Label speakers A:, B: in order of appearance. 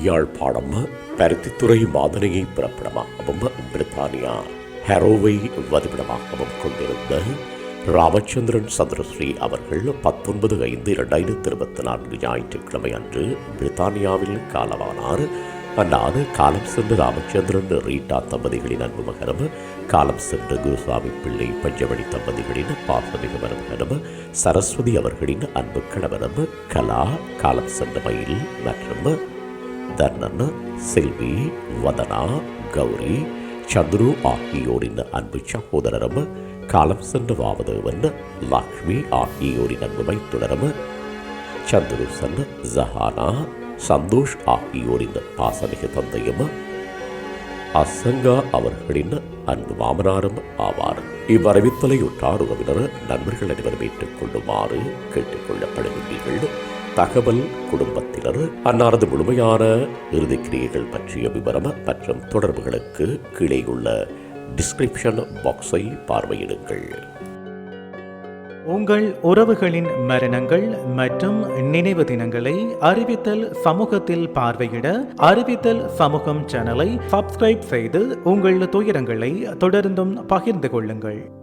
A: யாழ்ப்பாணம் பருத்தித்துறை மாதனையை பிறப்பிடமாகவும் பிரித்தானியா ஹெரோவை வதிப்பிடமாகவும் கொண்டிருந்த ராமச்சந்திரன் சந்திரஸ்ரீ அவர்கள் பத்தொன்பது ஐந்து இரண்டாயிரத்தி இருபத்தி நான்கு ஞாயிற்றுக்கிழமை அன்று பிரித்தானியாவில் காலமானார். அந்நாடு காலம் சென்ற ராமச்சந்திரன் ரீட்டா தம்பதிகளின் அன்பு மகனும் காலம் சென்ற குருசாமி பிள்ளை பஞ்சவடி தம்பதிகளின் பாசமிக மருமகனும் சரஸ்வதி அவர்களின் அன்பு கணவனும் கலா காலம் சென்ற மயில் மற்றும் தர்ணன் செல்வி வதனா கௌரி சந்துரு ஆகியோரின் அன்பு சகோதரரும் காலம் சென்று வாவதேவன் லக்ஷ்மி ஆகியோரின் அன்பு மைத்துடரும் சந்துருசன் ஜஹானா சந்தோஷ் ஆகியோரின் பாசமிகு தந்தையும். அசங்கா அவர்களின் அன்பு மாமனாரும் ஆவார். இவ்வறிவித்தலை உற்றார் உறவினர் நண்பர்கள் அனைவரும் ஏற்றுக்கொள்ளுமாறு கேட்டுக்கொள்ளப்படுகின்றீர்கள். தகவல் குடும்பத்தினர் அன்னாரது முழுமையான இறுதிக்கிரியைகள் பற்றிய விவரம் மற்றும் தொடர்புகளுக்கு கீழே உள்ள டிஸ்கிரிப்ஷன் பாக்ஸை பார்வையிடுங்கள்.
B: உங்கள் உறவுகளின் மரணங்கள் மற்றும் நினைவு தினங்களை அறிவித்தல் சமூகத்தில் பார்வையிட அறிவித்தல் சமூகம் சேனலை சப்ஸ்கிரைப் செய்து உங்கள் துயரங்களை தொடர்ந்தும் பகிர்ந்து கொள்ளுங்கள்.